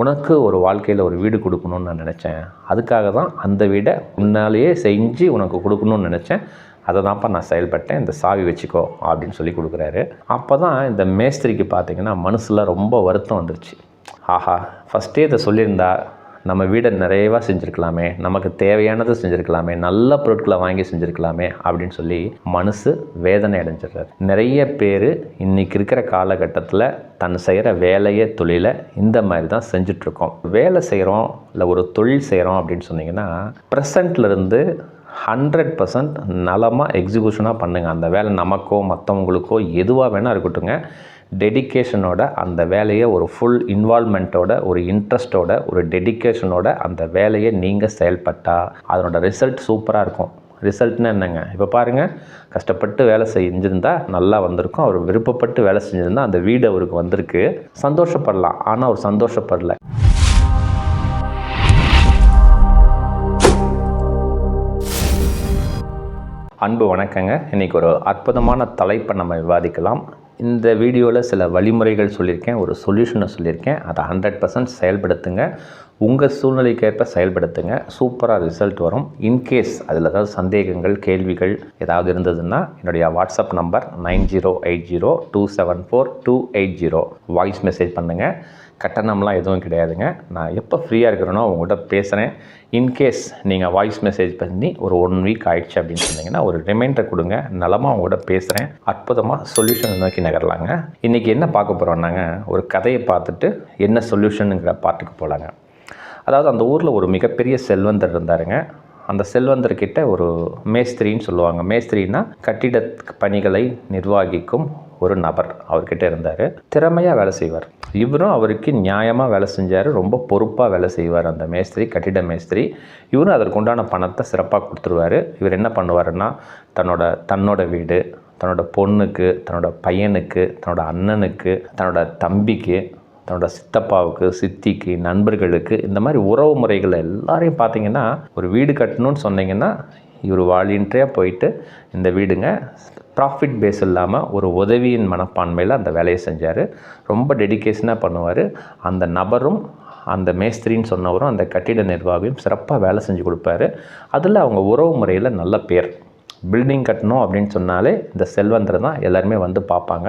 உனக்கு ஒரு வாழ்க்கையில் ஒரு வீடு கொடுக்கணும்னு நான் நினச்சேன். அதுக்காக தான் அந்த வீடை உன்னாலேயே செஞ்சு உனக்கு கொடுக்கணும்னு நினச்சேன். அதை தான்ப்பா நான் செயல்பட்டேன். இந்த சாவி வச்சுக்கோ அப்படின்னு சொல்லி கொடுக்குறாரு. அப்போ தான் இந்த மேஸ்திரிக்கு பார்த்தீங்கன்னா மனசில் ரொம்ப வருத்தம் வந்துருச்சு. ஆஹா ஃபஸ்ட்டே இதை சொல்லியிருந்தா நம்ம வீடை நிறைவாக செஞ்சுருக்கலாமே நமக்கு தேவையானதை செஞ்சுருக்கலாமே நல்ல பொருட்களை வாங்கி செஞ்சுருக்கலாமே அப்படின்னு சொல்லி மனசு வேதனை அடைஞ்சிடுறாரு. நிறைய பேர் இன்றைக்கி இருக்கிற காலகட்டத்தில் தன் செய்கிற வேலையை தொழிலை இந்த மாதிரி தான் செஞ்சிட்ருக்கோம். வேலை செய்கிறோம் இல்லை ஒரு தொழில் செய்கிறோம் அப்படின்னு சொன்னிங்கன்னா ப்ரெசண்ட்லேருந்து ஹண்ட்ரட் பர்சன்ட் நலமாக எக்ஸிக்யூஷனாக பண்ணுங்கள் அந்த வேலை நமக்கோ மற்றவங்களுக்கோ எதுவாக வேணால் இருக்கட்டுங்க டெடிக்கேஷனோட அந்த வேலையை ஒரு ஃபுல் இன்வால்மெண்ட்டோட ஒரு இன்ட்ரெஸ்ட்டோட ஒரு டெடிக்கேஷனோட அந்த வேலையை நீங்கள் செயல்பட்டால் அதனோட ரிசல்ட் சூப்பராக இருக்கும். ரிசல்ட்னா என்னங்க? இப்போ பாருங்கள் கஷ்டப்பட்டு வேலை செஞ்சுருந்தா நல்லா வந்திருக்கும். அவர் விருப்பப்பட்டு வேலை செஞ்சுருந்தா அந்த வீடு அவருக்கு வந்திருக்கு. சந்தோஷப்படலாம். ஆனால் அவர் சந்தோஷப்படல. அன்பு வணக்கங்க. இன்றைக்கி ஒரு அற்புதமான தலைப்பை நம்ம விவாதிக்கலாம். இந்த வீடியோவில் சில வழிமுறைகள் சொல்லியிருக்கேன் ஒரு சொல்யூஷனை சொல்லியிருக்கேன். அதை ஹண்ட்ரட் பர்சன்ட் செயல்படுத்துங்க. உங்கள் சூழ்நிலைக்கேற்ப செயல்படுத்துங்க. சூப்பராக ரிசல்ட் வரும். இன்கேஸ் அதில் ஏதாவது சந்தேகங்கள் கேள்விகள் ஏதாவது இருந்ததுன்னா என்னுடைய WhatsApp number nine zero eight zero two seven four two eight zero. Voice message பண்ணுங்கள் கட்டணம்லாம் எதுவும் கிடையாதுங்க. நான் எப்போ ஃப்ரீயாக இருக்கிறேனோ உங்கள்கிட்ட பேசுகிறேன் இன்கேஸ் நீங்கள் வாய்ஸ் மெசேஜ் பண்ணி ஒரு ஒன் வீக் ஆயிடுச்சு அப்படின்னு சொன்னீங்கன்னா ஒரு ரிமைண்டர் கொடுங்க. நலமாக உங்கள்கிட்ட பேசுகிறேன் அற்புதமாக சொல்யூஷன் நோக்கி நகரலாங்க. இன்றைக்கி என்ன பார்க்க போகிறோம்னாங்க ஒரு கதையை பார்த்துட்டு என்ன சொல்யூஷனுங்கிற பாட்டுக்கு போகலாங்க அதாவது அந்த ஊரில் ஒரு மிகப்பெரிய செல்வந்தர் இருந்தாருங்க. அந்த செல்வந்தர்கிட்ட ஒரு மேஸ்திரின்னு சொல்லுவாங்க. மேஸ்திரின்னா கட்டிட பணிகளை நிர்வகிக்கும் ஒரு நபர் அவர்கிட்ட இருந்தார். திறமையாக வேலை செய்வார். இவரும் அவருக்கு நியாயமாக வேலை செஞ்சார். ரொம்ப பொறுப்பாக வேலை செய்வார் அந்த மேஸ்திரி கட்டிட மேஸ்திரி. இவரும் அதற்குண்டான பணத்தை சிறப்பாக கொடுத்துருவார். இவர் என்ன பண்ணுவாருன்னா தன்னோட தன்னோட வீடு தன்னோட பொண்ணுக்கு தன்னோட பையனுக்கு தன்னோட அண்ணனுக்கு தன்னோட தம்பிக்கு தன்னோட சித்தப்பாவுக்கு சித்திக்கு நண்பர்களுக்கு இந்த மாதிரி உறவு முறைகள் எல்லாரையும் பார்த்தீங்கன்னா ஒரு வீடு கட்டணும்னு சொன்னீங்கன்னா இவர் வாலின்ட்ரியாக போயிட்டு இந்த வீடுங்க ப்ராஃபிட் பேஸ் இல்லாமல் ஒரு உதவியின் மனப்பான்மையில் அந்த வேலையை செஞ்சார். ரொம்ப டெடிக்கேஷனாக பண்ணுவார். அந்த நபரும் அந்த மேஸ்திரின்னு சொன்னவரும் அந்த கட்டிட நிர்வாகியும் சிறப்பாக வேலை செஞ்சு கொடுப்பாரு. அதில் அவங்க உறவு முறையில் நல்ல பேர். பில்டிங் கட்டணும் அப்படின்னு சொன்னாலே இந்த செல்வந்தர் தான் எல்லாருமே வந்து பார்ப்பாங்க.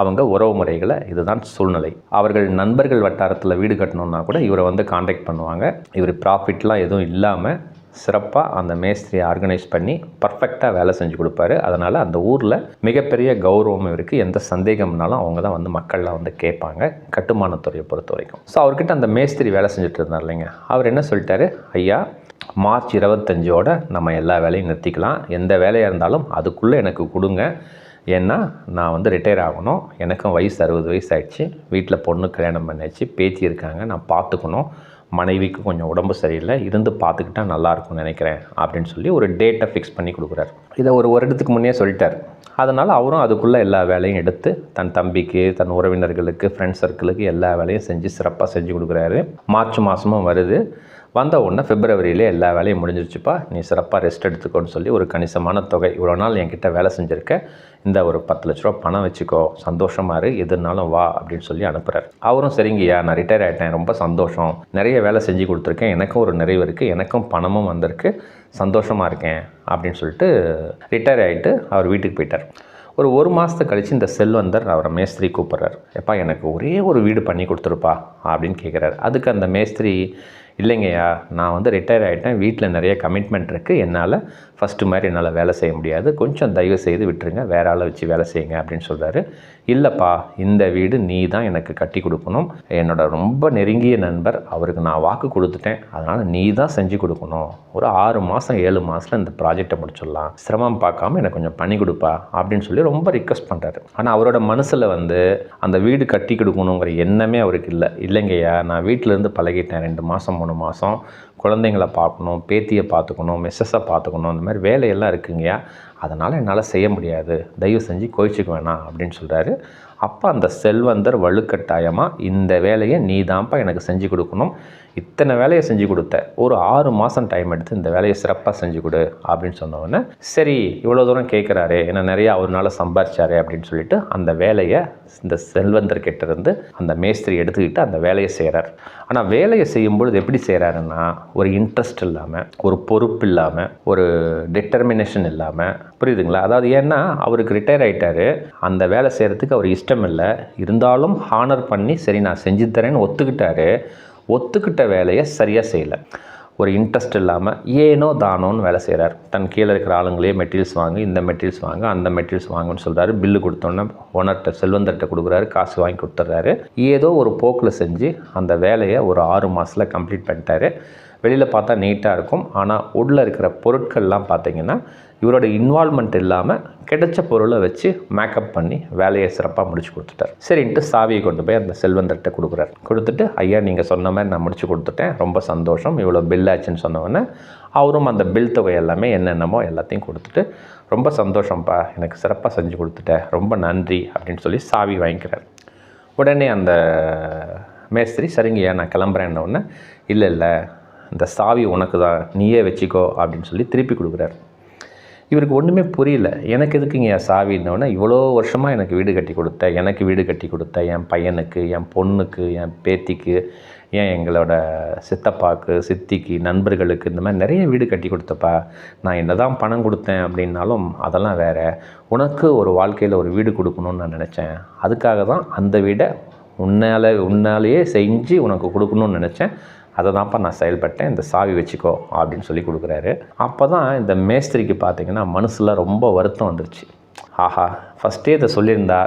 அவங்க உறவு முறைகளை இதுதான் சூழ்நிலை. அவர்கள் நண்பர்கள் வட்டாரத்தில் வீடு கட்டணுன்னா கூட இவரை வந்து காண்டாக்ட் பண்ணுவாங்க. இவர் ப்ராஃபிட்லாம் எதுவும் இல்லாமல் சிறப்பாக அந்த மேஸ்திரியை ஆர்கனைஸ் பண்ணி பர்ஃபெக்டாக வேலை செஞ்சு கொடுப்பாரு. அதனால் அந்த ஊரில் மிகப்பெரிய கௌரவம் இருக்குது எந்த சந்தேகம்னாலும் அவங்க தான் வந்து மக்கள்லாம் வந்து கேட்பாங்க கட்டுமானத்துறையை பொறுத்த வரைக்கும். ஸோ அவர்கிட்ட அந்த மேஸ்திரி வேலை செஞ்சுட்டு இருந்தார் இல்லைங்க. அவர் என்ன சொல்லிட்டாரு? ஐயா மார்ச் இருபத்தஞ்சோட நம்ம எல்லா வேலையும் நிறுத்திக்கலாம். எந்த வேலையாக இருந்தாலும் அதுக்குள்ளே எனக்கு கொடுங்க. ஏன்னா நான் வந்து ரிட்டையர் ஆகணும். எனக்கும் வயசு அறுபது வயசு ஆகிடுச்சு வீட்டில் பொண்ணு கல்யாணம் பண்ணியாச்சு. பேத்தி இருக்காங்க. நான் பார்த்துக்கணும். மனைவிக்கு கொஞ்சம் உடம்பு சரியில்லை. இருந்து பார்த்துக்கிட்டா நல்லாயிருக்கும்னு நினைக்கிறேன் அப்படின்னு சொல்லி ஒரு டேட்டை ஃபிக்ஸ் பண்ணி கொடுக்குறாரு. இதை ஒரு வருடத்துக்கு முன்னே சொல்லிட்டார். அதனால் அவரும் அதுக்குள்ளே எல்லா வேலையும் எடுத்து தன் தம்பிக்கு தன் உறவினர்களுக்கு ஃப்ரெண்ட்ஸ் சர்க்கிளுக்கு எல்லா வேலையும் செஞ்சு சிறப்பாக செஞ்சு கொடுக்குறாரு. மார்ச் மாதமும் வருது. வந்த உடனே பிப்ரவரியிலே எல்லா வேலையும் முடிஞ்சிருச்சுப்பா. நீ சிறப்பாக ரெஸ்ட் எடுத்துக்கோன்னு சொல்லி ஒரு கணிசமான தொகை இவ்வளோ நாள் என்கிட்ட வேலை செஞ்சுருக்க. இந்த ஒரு பத்து லட்ச ரூபா பணம் வச்சுக்கோ. சந்தோஷமா இரு. எதுனாலும் வா அப்படின்னு சொல்லி அனுப்புகிறார் அவரும் சரிங்கய்யா நான் ரிட்டையர் ஆகிட்டேன் ரொம்ப சந்தோஷம். நிறைய வேலை செஞ்சு கொடுத்துருக்கேன். எனக்கும் ஒரு நிறைவு இருக்குது எனக்கும் பணமும் வந்திருக்கு. சந்தோஷமாக இருக்கேன் அப்படின்னு சொல்லிட்டு ரிட்டையர் ஆகிட்டு அவர் வீட்டுக்கு போயிட்டார். ஒரு ஒரு மாதத்தை கழித்து இந்த செல்வந்தர் அவரை மேஸ்திரி கூப்பிட்றாரு. எப்பா எனக்கு ஒரே ஒரு வீடு பண்ணி கொடுத்துருப்பா அப்படின்னு கேட்குறாரு அதுக்கு அந்த மேஸ்திரி இல்லைங்கய்யா நான் வந்து ரிட்டையர் ஆகிட்டேன் வீட்டில் நிறைய கமிட்மெண்ட் இருக்குது என்னால் ஃபஸ்ட்டு மாதிரி என்னால் வேலை செய்ய முடியாது. கொஞ்சம் தயவு செய்து விட்டுருங்க. வேற ஆளை வச்சு வேலை செய்யுங்க அப்படின்னு சொல்கிறாரு இல்லைப்பா இந்த வீடு நீ தான் எனக்கு கட்டி கொடுக்கணும். என்னோட ரொம்ப நெருங்கிய நண்பர் அவருக்கு நான் வாக்கு கொடுத்துட்டேன். அதனால் நீ தான் செஞ்சு கொடுக்கணும். ஒரு ஆறு மாதம் ஏழு மாதத்தில் இந்த ப்ராஜெக்டை முடிச்சிடலாம். சிரமம் பார்க்காம எனக்கு கொஞ்சம் பண்ணி கொடுப்பா அப்படின்னு சொல்லி ரொம்ப ரிக்வஸ்ட் பண்ணுறாரு ஆனால் அவரோட மனசில் வந்து அந்த வீடு கட்டி கொடுக்கணுங்கிற எண்ணமே அவருக்கு இல்லை. இல்லைங்கய்யா நான் வீட்டிலேருந்து பழகிட்டேன். ரெண்டு மாதம் மூணு மாதம் குழந்தைங்கள பார்க்கணும் பேத்தியை பார்த்துக்கணும் மிஸ்ஸஸை பார்த்துக்கணும் இந்த மாதிரி வேலையெல்லாம் இருக்குங்கய்யா அதனால் என்னால் செய்ய முடியாது. தயவு செஞ்சு கோயிச்சுக்க வேணாம் அப்படின்னு சொல்கிறாரு அப்போ அந்த செல்வந்தர் வலுக்கட்டாயமாக இந்த வேலையை நீ தான்ப்பா எனக்கு செஞ்சு கொடுக்கணும். இத்தனை வேலையை செஞ்சு கொடுத்த ஒரு ஆறு மாதம் டைம் எடுத்து இந்த வேலையை சிறப்பாக செஞ்சு கொடு அப்படின்னு சொன்னவுடனே சரி இவ்வளோ தூரம் கேட்குறாரு ஏன்னா நிறைய அவர்னால சம்பாரிச்சாரு அப்படின்னு சொல்லிட்டு அந்த வேலையை இந்த செல்வந்தர் கிட்டேருந்து அந்த மேஸ்திரி எடுத்துக்கிட்டு அந்த வேலையை செய்கிறார் ஆனால் வேலையை செய்யும்பொழுது எப்படி செய்கிறாருன்னா ஒரு இன்ட்ரெஸ்ட் இல்லாமல் ஒரு பொறுப்பு இல்லாமல் ஒரு டிட்டர்மினேஷன் இல்லாமல் புரியுதுங்களா? அதாவது ஏன்னா அவருக்கு ரிட்டையர் ஆகிட்டார் அந்த வேலை செய்கிறதுக்கு அவர் இஷ்டம் இல்லை இருந்தாலும் ஹானர் பண்ணி சரி நான் செஞ்சு தரேன்னு ஒத்துக்கிட்டாரு ஒத்துக்கிட்ட வேலையை சரியாக செய்யலை. ஒரு இன்ட்ரெஸ்ட் இல்லாமல் ஏனோ தானோன்னு வேலை செய்கிறார் தன் கீழே இருக்கிற ஆளுங்களே மெட்டீரியல்ஸ் வாங்க இந்த மெட்டீரியல்ஸ் வாங்க அந்த மெட்டீரியல்ஸ் வாங்கன்னு சொல்கிறாரு பில்லு கொடுத்தோன்னே ஓனர்கிட்ட செல்வந்தர்கிட்ட கொடுக்குறாரு. காசு வாங்கி கொடுத்துட்றாரு. ஏதோ ஒரு போக்கில் செஞ்சு அந்த வேலையை ஒரு ஆறு மாதத்தில் கம்ப்ளீட் பண்ணிட்டாரு. வெளியில் பார்த்தா நீட்டாக இருக்கும். ஆனால் உள்ளே இருக்கிற பொருட்கள்லாம் பார்த்தீங்கன்னா இவரோட இன்வால்மெண்ட் இல்லாமல் கிடைச்ச பொருளை வச்சு மேக்கப் பண்ணி வேலையை சிறப்பாக முடிச்சு கொடுத்துட்டார். சரின்ட்டு சாவியை கொண்டு போய் அந்த செல்வந்தர்கிட்ட கொடுக்குறாரு. கொடுத்துட்டு ஐயா நீங்கள் சொன்ன மாதிரி நான் முடிச்சு கொடுத்துட்டேன். ரொம்ப சந்தோஷம். இவ்வளோ பில் ஆச்சுன்னு சொன்னவொடனே அவரும் அந்த பில் தொகை எல்லாமே என்னென்னமோ எல்லாத்தையும் கொடுத்துட்டு ரொம்ப சந்தோஷம்ப்பா. எனக்கு சிறப்பாக செஞ்சு கொடுத்துட்டேன் ரொம்ப நன்றி. அப்படின்னு சொல்லி சாவி வாங்கிக்கிறார். உடனே அந்த மேஸ்திரி சரிங்கய்யா நான் கிளம்புறேன்ன உடனே இல்லை இல்லை. இந்த சாவி உனக்கு தான் நீயே வச்சுக்கோ அப்படின்னு சொல்லி திருப்பி கொடுக்குறாரு. இவருக்கு ஒன்றுமே புரியல. எனக்கு எதுக்குங்க என் சாவின்னொன்னே இவ்வளோ வருஷமாக எனக்கு வீடு கட்டி கொடுத்த எனக்கு வீடு கட்டி கொடுத்த என் பையனுக்கு என் பொண்ணுக்கு என் பேத்திக்கு ஏன் எங்களோட சித்தப்பாக்கு சித்திக்கு நண்பர்களுக்கு இந்த மாதிரி நிறைய வீடு கட்டி கொடுத்தப்பா நான் என்ன தான் பணம் கொடுத்தேன் அப்படின்னாலும் அதெல்லாம் வேறு. உனக்கு ஒரு வாழ்க்கையில் ஒரு வீடு கொடுக்கணும்னு நான் நினச்சேன். அதுக்காக தான் அந்த வீடை உன்னால் உன்னாலேயே செஞ்சு உனக்கு கொடுக்கணும்னு நினச்சேன். அதை தான்ப்பா நான் செயல்பட்டேன் இந்த சாவி வச்சுக்கோ அப்படின்னு சொல்லி கொடுக்குறாரு. அப்போ தான் இந்த மேஸ்திரிக்கு பார்த்தீங்கன்னா மனசில் ரொம்ப வருத்தம் வந்துருச்சு. ஆஹா ஃபஸ்ட்டே இதை சொல்லியிருந்தா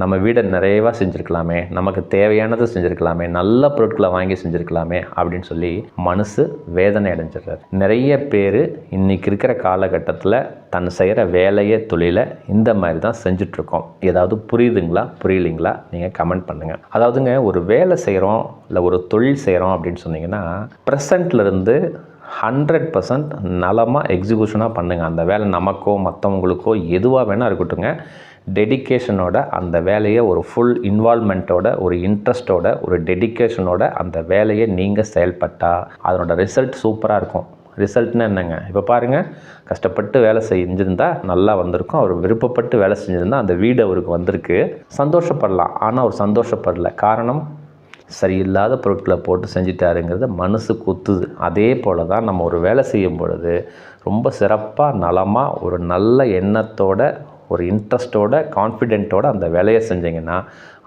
நம்ம வீடை நிறையவாக செஞ்சுருக்கலாமே நமக்கு தேவையானதை செஞ்சுருக்கலாமே நல்ல பொருட்களை வாங்கி செஞ்சுருக்கலாமே அப்படின்னு சொல்லி மனசு வேதனை அடைஞ்சிடுறாரு. நிறைய பேர் இன்றைக்கி இருக்கிற காலகட்டத்தில் தன் செய்கிற வேலையை தொழிலை இந்த மாதிரி தான் செஞ்சிட்ருக்கோம். ஏதாவது புரியுதுங்களா? புரியலைங்களா? நீங்கள் கமெண்ட் பண்ணுங்கள் அதாவதுங்க ஒரு வேலை செய்கிறோம் இல்லை ஒரு தொழில் செய்கிறோம் அப்படின்னு சொன்னீங்கன்னா ப்ரெசண்ட்லேருந்து ஹண்ட்ரட் பர்சன்ட் நலமாக எக்ஸிக்யூஷனாக பண்ணுங்கள் அந்த வேலை நமக்கோ மற்றவங்களுக்கோ எதுவாக வேணால் இருக்கட்டுங்க டெடிக்கேஷனோட அந்த வேலையை ஒரு ஃபுல் இன்வால்மெண்ட்டோட ஒரு இன்ட்ரெஸ்ட்டோட ஒரு டெடிக்கேஷனோட அந்த வேலையை நீங்கள் செயல்பட்டால் அதனோட ரிசல்ட் சூப்பராக இருக்கும். ரிசல்ட்னு என்னங்க? இப்போ பாருங்கள் கஷ்டப்பட்டு வேலை செஞ்சுருந்தா நல்லா வந்திருக்கும். அவர் விருப்பப்பட்டு வேலை செஞ்சுருந்தா அந்த வீடு அவருக்கு வந்திருக்கு. சந்தோஷப்படலாம். ஆனால் அவர் சந்தோஷப்படல. காரணம் சரியில்லாத பொருட்களை போட்டு செஞ்சிட்டாருங்கிறது மனசு குத்துது. அதே போல் தான் நம்ம ஒரு வேலை செய்யும் பொழுது ரொம்ப சிறப்பாக நலமாக ஒரு நல்ல எண்ணத்தோட ஒரு இன்ட்ரெஸ்ட்டோட கான்ஃபிடென்ட்டோட அந்த வேலையை செஞ்சிங்கன்னா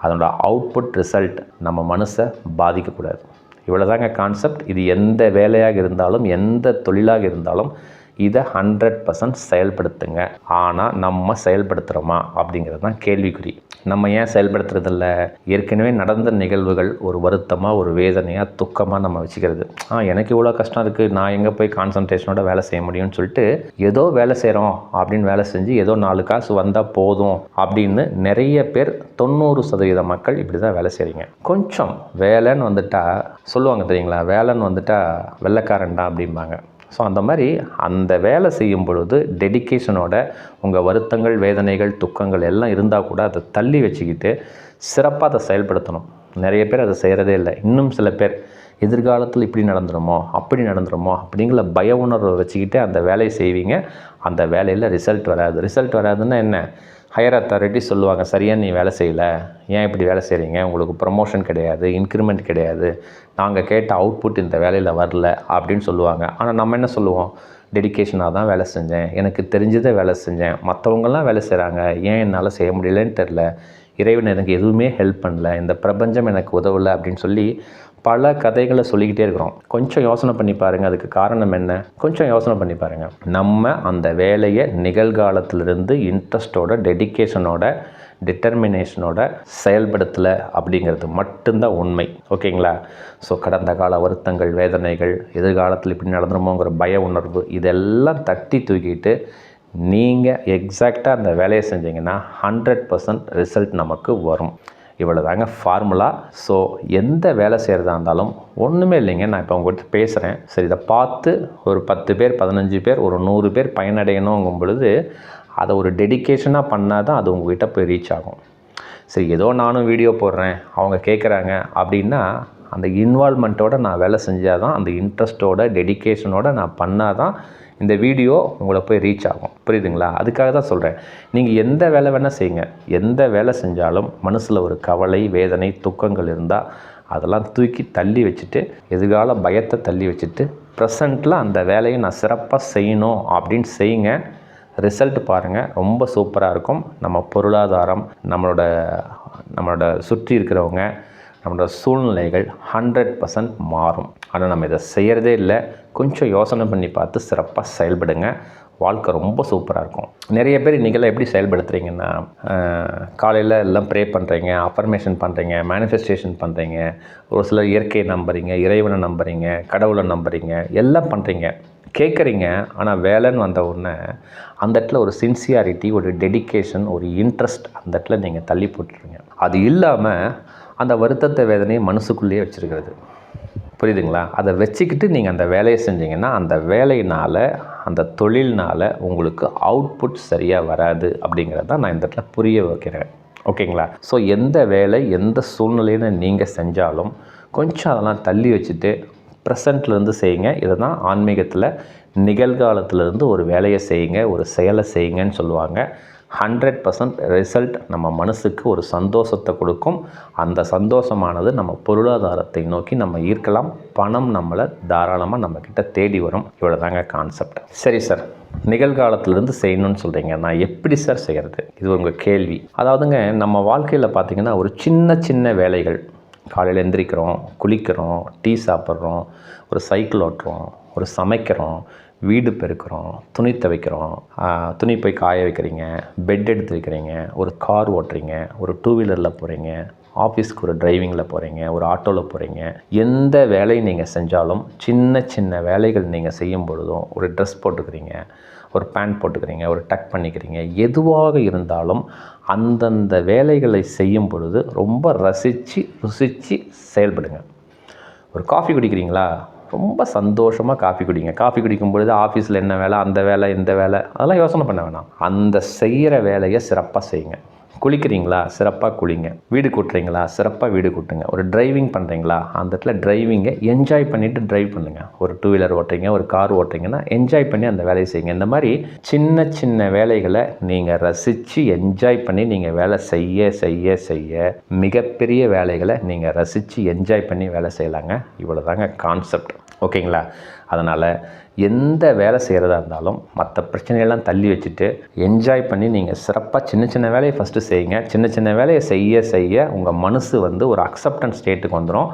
அதனோட அவுட்புட் ரிசல்ட் நம்ம மனசை பாதிக்கக்கூடாது. இவ்வளோதாங்க கான்செப்ட் இது எந்த வேலையாக இருந்தாலும் எந்த தொழிலாக இருந்தாலும் இதை ஹண்ட்ரட் பர்சன்ட் செயல்படுத்துங்க. ஆனால் நம்ம செயல்படுத்துகிறோமா அப்படிங்கிறது தான் கேள்விக்குறி. நம்ம ஏன் செயல்படுத்துறதில்ல? ஏற்கனவே நடந்த நிகழ்வுகள் ஒரு வருத்தமாக ஒரு வேதனையாக துக்கமாக நம்ம வச்சுக்கிறது. ஆ எனக்கு இவ்வளோ கஷ்டம் இருக்குது நான் எங்கே போய் கான்சன்ட்ரேஷனோட வேலை செய்ய முடியும்னு சொல்லிட்டு ஏதோ வேலை செய்கிறோம் அப்படின்னு வேலை செஞ்சு ஏதோ நாலு காசு வந்தால் போதும் அப்படின்னு நிறைய பேர் தொண்ணூறு சதவீத மக்கள் இப்படி தான் வேலை செய்கிறீங்க கொஞ்சம் வேலைன்னு வந்துட்டா சொல்லுவாங்க தெரியுங்களா? வேலைன்னு வந்துட்டா வெள்ளைக்காரன்டா அப்படிம்பாங்க. ஸோ அந்த மாதிரி அந்த வேலை செய்யும் பொழுது டெடிக்கேஷனோட உங்கள் வருத்தங்கள் வேதனைகள் துக்கங்கள் எல்லாம் இருந்தால் கூட அதை தள்ளி வச்சுக்கிட்டு சிறப்பாக அதை செயல்படுத்தணும். நிறைய பேர் அதை செய்கிறதே இல்லை. இன்னும் சில பேர் எதிர்காலத்தில் இப்படி நடந்துருமோ அப்படி நடந்துருமோ அப்படிங்கிற பய உணர்வை வச்சுக்கிட்டு அந்த வேலையை செய்வீங்க. அந்த வேலையில் ரிசல்ட் வராது. ரிசல்ட் வராதுன்னா என்ன? ஹையர் அத்தாரிட்டி சொல்லுவாங்க சரியாக நீ வேலை செய்யலை. ஏன் இப்படி வேலை செய்கிறீங்க உங்களுக்கு ப்ரமோஷன் கிடையாது இன்க்ரிமெண்ட் கிடையாது. நாங்கள் கேட்ட அவுட்புட் இந்த வேலையில் வரல அப்படின்னு சொல்லுவாங்க. ஆனால் நம்ம என்ன சொல்லுவோம்? டெடிக்கேஷனாக தான் வேலை செஞ்சேன். எனக்கு தெரிஞ்சதை வேலை செஞ்சேன். மற்றவங்களாம் வேலை செய்கிறாங்க ஏன் என்னால் செய்ய முடியலன்னு தெரில இறைவன் எனக்கு எதுவுமே ஹெல்ப் பண்ணல. இந்த பிரபஞ்சம் எனக்கு உதவலை அப்படின்னு சொல்லி பல கதைகளை சொல்லிக்கிட்டே இருக்கிறோம். கொஞ்சம் யோசனை பண்ணி பாருங்கள் அதுக்கு காரணம் என்ன? கொஞ்சம் யோசனை பண்ணி பாருங்கள் நம்ம அந்த வேலையை நிகழ்காலத்திலிருந்து இன்ட்ரெஸ்ட்டோட டெடிக்கேஷனோட டிட்டர்மினேஷனோட செயல்படுத்தலை அப்படிங்கிறது மட்டும்தான் உண்மை. ஓகேங்களா? ஸோ கடந்த கால வருத்தங்கள் வேதனைகள் எதிர்காலத்தில் இப்படி நடந்துருமோங்கிற பய உணர்வு இதெல்லாம் தட்டி தூக்கிட்டு நீங்கள் எக்ஸாக்டாக அந்த வேலையை செஞ்சீங்கன்னா ஹண்ட்ரட் பர்சன்ட் ரிசல்ட் நமக்கு வரும். இவ்வளோ தாங்க ஃபார்முலா ஸோ எந்த வேலை செய்கிறதா இருந்தாலும் ஒன்றுமே இல்லைங்க. நான் இப்போ உங்கள்கிட்ட பேசுகிறேன் சரி இதை பார்த்து ஒரு பத்து பேர் பதினஞ்சு பேர் ஒரு நூறு பேர் பயனடையணுங்கும் பொழுது அதை ஒரு டெடிக்கேஷனாக பண்ணால் தான் அது உங்ககிட்ட போய் ரீச் ஆகும். சரி ஏதோ நானும் வீடியோ போடுறேன் அவங்க கேட்குறாங்க அப்படின்னா அந்த இன்வால்மெண்ட்டோடு நான் வேலை செஞ்சால் தான் அந்த இன்ட்ரெஸ்ட்டோட டெடிகேஷனோட நான் பண்ணால் தான் இந்த வீடியோ உங்களை போய் ரீச் ஆகும். புரியுதுங்களா? அதுக்காக தான் சொல்கிறேன் நீங்கள் எந்த வேலை வேணால் செய்யுங்க. எந்த வேலை செஞ்சாலும் மனசில் ஒரு கவலை வேதனை துக்கங்கள் இருந்தால் அதெல்லாம் தூக்கி தள்ளி வச்சுட்டு எதிர்கால பயத்தை தள்ளி வச்சுட்டு ப்ரெசண்ட்டில் அந்த வேலையை நான் சிறப்பாக செய்யணும் அப்படின்னு செய்யுங்க. ரிசல்ட் பாருங்கள் ரொம்ப சூப்பராக இருக்கும். நம்ம பொருளாதாரம் நம்மளோட நம்மளோட சுற்றி இருக்கிறவங்க நம்மளோட சூழ்நிலைகள் ஹண்ட்ரட் பர்சன்ட் மாறும். ஆனால் நம்ம இதை செய்கிறதே இல்லை. கொஞ்சம் யோசனை பண்ணி பார்த்து சிறப்பாக செயல்படுங்க. வாழ்க்கை ரொம்ப சூப்பராக இருக்கும். நிறைய பேர் இன்றைக்கெல்லாம் எப்படி செயல்படுத்துகிறீங்கன்னா காலையில் எல்லாம் ப்ரே பண்ணுறீங்க அஃபர்மேஷன் பண்ணுறீங்க மேனிஃபெஸ்டேஷன் பண்ணுறீங்க ஒரு சிலர் இயற்கையை நம்புறீங்க இறைவனை நம்புறீங்க கடவுளை நம்புறீங்க எல்லாம் பண்ணுறீங்க கேட்குறீங்க ஆனால் வேலைன்னு வந்த உடனே அந்த இடத்துல ஒரு சின்சியாரிட்டி ஒரு டெடிகேஷன் ஒரு இன்ட்ரெஸ்ட் அந்த இடத்துல நீங்கள் தள்ளி போட்டுருங்க. அது இல்லாமல் அந்த வருத்தத்தை வேதனையை மனசுக்குள்ளேயே வச்சுருக்கிறது. புரியுதுங்களா? அதை வச்சுக்கிட்டு நீங்கள் அந்த வேலையை செஞ்சீங்கன்னா அந்த வேலையினால் அந்த தொழில்னால் உங்களுக்கு அவுட்புட் சரியாக வராது அப்படிங்கிறத நான் இந்த இடத்துல புரிய வைக்கிறேன். ஓகேங்களா? ஸோ எந்த வேலை எந்த சூழ்நிலைன்னு நீங்கள் செஞ்சாலும் கொஞ்சம் அதெல்லாம் தள்ளி வச்சுட்டு ப்ரெசண்ட்லேருந்து செய்யுங்க. இதை தான் ஆன்மீகத்தில் நிகழ்காலத்திலேருந்து ஒரு வேலையை செய்யுங்க ஒரு செயலை செய்யுங்கன்னு சொல்லுவாங்க. ஹண்ட்ரட் பர்சன்ட் ரிசல்ட் நம்ம மனசுக்கு ஒரு சந்தோஷத்தை கொடுக்கும். அந்த சந்தோஷமானது நம்ம பொருளாதாரத்தை நோக்கி நம்ம ஈர்க்கலாம். பணம் நம்மளை தாராளமாக நம்மக்கிட்ட தேடி வரும். இவ்வளோ தாங்க கான்செப்ட் சரி சார் நிகழ்காலத்திலேருந்து செய்யணும்னு சொல்கிறீங்க நான் எப்படி சார் செய்கிறது இது உங்கள் கேள்வி. அதாவதுங்க நம்ம வாழ்க்கையில் பார்த்திங்கன்னா ஒரு சின்ன சின்ன வேலைகள். காலையில் எந்திரிக்கிறோம் குளிக்கிறோம் டீ சாப்பிட்றோம் ஒரு சைக்கிள் ஓட்டுறோம் ஒரு சமைக்கிறோம் வீடு பெருக்கிறோம் துணி துவைக்கிறோம் துணி போய் காய வைக்கிறீங்க பெட் எடுத்து வைக்கிறீங்க ஒரு கார் ஓட்டுறீங்க ஒரு டூ வீலரில் போகிறீங்க ஆஃபீஸ்க்கு ஒரு டிரைவிங்கில் போகிறீங்க ஒரு ஆட்டோவில் போகிறீங்க எந்த வேலையை நீங்கள் செஞ்சாலும் சின்ன சின்ன வேலைகள் நீங்கள் செய்யும் பொழுதும் ஒரு ட்ரெஸ் போட்டுக்கிறீங்க ஒரு பேண்ட் போட்டுக்கிறீங்க ஒரு டக் பண்ணிக்கிறீங்க எதுவாக இருந்தாலும் அந்தந்த வேலைகளை செய்யும் பொழுது ரொம்ப ரசித்து ருசித்து செயல்படுங்க. ஒரு காஃபி குடிக்கிறீங்களா? ரொம்ப சந்தோஷமாக காஃபி குடிங்க. காஃபி குடிக்கும் பொழுது ஆஃபீஸில் என்ன வேலை அந்த வேலை இந்த வேலை அதெல்லாம் யோசனை பண்ண வேணாம். அந்த செய்கிற வேலையை சிறப்பாக செய்யுங்க. குளிக்கிறீங்களா? சிறப்பாக குளிங்க. வீடு கூட்டுறீங்களா? சிறப்பாக வீடு கூட்டுங்க. ஒரு டிரைவிங் பண்ணுறீங்களா அந்த இடத்துல டிரைவிங்கை என்ஜாய் பண்ணிவிட்டு டிரைவ் பண்ணுங்கள் ஒரு டூ வீலர் ஓட்டுறீங்க ஒரு கார் ஓட்டுறீங்கன்னா என்ஜாய் பண்ணி அந்த வேலையை செய்யுங்க. இந்த மாதிரி சின்ன சின்ன வேலைகளை நீங்கள் ரசித்து என்ஜாய் பண்ணி நீங்கள் வேலை செய்ய செய்ய செய்ய மிகப்பெரிய வேலைகளை நீங்கள் ரசித்து என்ஜாய் பண்ணி வேலை செய்யலாங்க. இவ்வளோ தாங்க கான்செப்ட் ஓகேங்களா அதனால் எந்த வேலை செய்கிறதா இருந்தாலும் மற்ற பிரச்சனையெல்லாம் தள்ளி வச்சுட்டு என்ஜாய் பண்ணி நீங்கள் சிறப்பாக சின்ன சின்ன வேலையை ஃபஸ்ட்டு செய்யுங்க. சின்ன சின்ன வேலையை செய்ய செய்ய உங்கள் மனசு வந்து ஒரு அக்செப்டன்ஸ் ஸ்டேட்டுக்கு வந்துடும்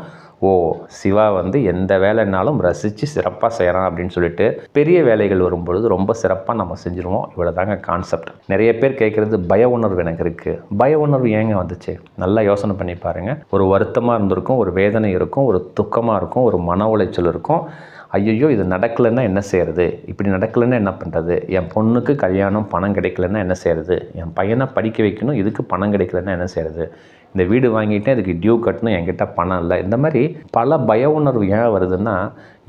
ஓ சிவா வந்து எந்த வேலைனாலும் ரசித்து சிறப்பாக செய்கிறான் அப்படின்னு சொல்லிட்டு பெரிய வேலைகள் வரும்பொழுது ரொம்ப சிறப்பாக நம்ம செஞ்சுருவோம். இவ்வளோ தாங்க கான்செப்ட் நிறைய பேர் கேட்குறது பய உணர்வு எனக்கு இருக்குது பய உணர்வு ஏங்க வந்துச்சு? நல்லா யோசனை பண்ணி பாருங்கள் ஒரு வருத்தமாக இருந்திருக்கும் ஒரு வேதனை இருக்கும் ஒரு துக்கமாக இருக்கும் ஒரு மன உளைச்சல் இருக்கும். ஐயோ இது நடக்கலைன்னா என்ன செய்கிறது இப்படி நடக்கலைன்னா என்ன பண்ணுறது என் பொண்ணுக்கு கல்யாணம் பணம் கிடைக்கலன்னா என்ன செய்கிறது என் பையனை படிக்க வைக்கணும் இதுக்கு பணம் கிடைக்கலன்னா என்ன செய்கிறது இந்த வீடு வாங்கிட்டேன் இதுக்கு டியூ கட்டணும் என்கிட்ட பணம் இல்லை. இந்த மாதிரி பல பய உணர்வு ஏன் வருதுன்னா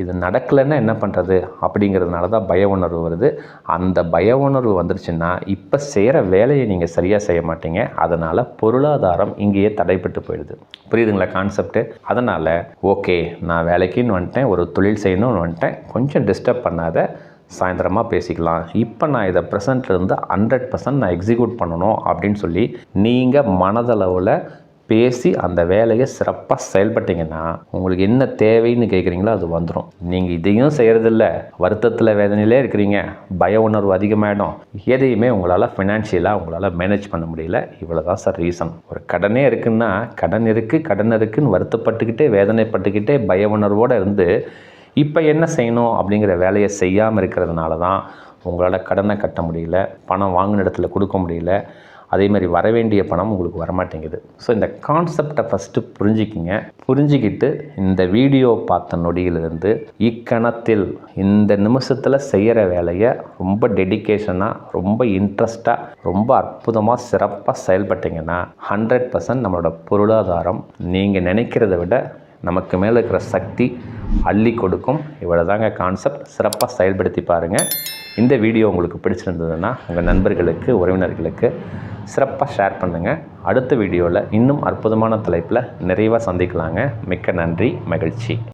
இது நடக்கலைன்னா என்ன பண்ணுறது அப்படிங்கிறதுனால தான் பய உணர்வு வருது. அந்த பய உணர்வு வந்துருச்சுன்னா இப்போ செய்கிற வேலையை நீங்கள் சரியாக செய்ய மாட்டீங்க. அதனால் பொருளாதாரம் இங்கேயே தடைப்பட்டு போயிடுது. புரியுதுங்களா கான்செப்ட்டு அதனால் ஓகே நான் வேலைக்குன்னு வந்துட்டேன் ஒரு தொழில் செய்யணும்னு வந்துட்டேன். கொஞ்சம் டிஸ்டர்ப் பண்ணாத சாயந்தரமாக பேசிக்கலாம். இப்போ நான் இதை ப்ரெசண்ட்லேருந்து ஹண்ட்ரட் பர்சன்ட் நான் எக்ஸிக்யூட் பண்ணணும் அப்படின்னு சொல்லி நீங்கள் மனதளவில் பேசி அந்த வேலையை சிறப்பாக செயல்பட்டீங்கன்னா உங்களுக்கு என்ன தேவைன்னு கேட்குறீங்களோ அது வந்துடும் நீங்கள் இதையும் செய்கிறதில்ல வருத்தத்தில் வேதனையிலே இருக்கிறீங்க. பய உணர்வு அதிகமாகிடும் எதையுமே உங்களால் ஃபினான்ஷியலாக உங்களால் மேனேஜ் பண்ண முடியல. இவ்வளோ தான் சார் ரீசன் ஒரு கடனே இருக்குன்னா கடன் இருக்குது கடன் இருக்குதுன்னு வருத்தப்பட்டுக்கிட்டே வேதனைப்பட்டுக்கிட்டே பய உணர்வோடு இருந்து இப்போ என்ன செய்யணும் அப்படிங்கிற வேலையை செய்யாமல் இருக்கிறதுனால தான் உங்களால் கடனை கட்ட முடியல பணம் வாங்கின இடத்துல கொடுக்க முடியல. அதே மாதிரி வர வேண்டிய பணம் உங்களுக்கு வரமாட்டேங்குது. ஸோ இந்த கான்செப்டை ஃபஸ்ட்டு புரிஞ்சுக்கிங்க. புரிஞ்சுக்கிட்டு இந்த வீடியோ பார்த்த நொடியிலிருந்து இக்கணத்தில் இந்த நிமிஷத்தில் செய்கிற வேலையை ரொம்ப டெடிக்கேஷனாக ரொம்ப இன்ட்ரெஸ்ட்டாக ரொம்ப அற்புதமாக சிறப்பாக செயல்பட்டீங்கன்னா ஹண்ட்ரட் பர்சன்ட் நம்மளோட பொருளாதாரம் நீங்கள் நினைக்கிறத விட நமக்கு மேலே இருக்கிற சக்தி அள்ளி கொடுக்கும். இவ்வளோ தாங்க கான்செப்ட் சிறப்பாக செயல்படுத்தி பாருங்கள் இந்த வீடியோ உங்களுக்கு பிடிச்சிருந்ததுன்னா உங்கள் நண்பர்களுக்கு உறவினர்களுக்கு சிறப்பாக ஷேர் பண்ணுங்கள் அடுத்த வீடியோவில் இன்னும் அற்புதமான தலைப்பில் நிறைவாக சந்திக்கலாங்க. மிக்க நன்றி மகிழ்ச்சி.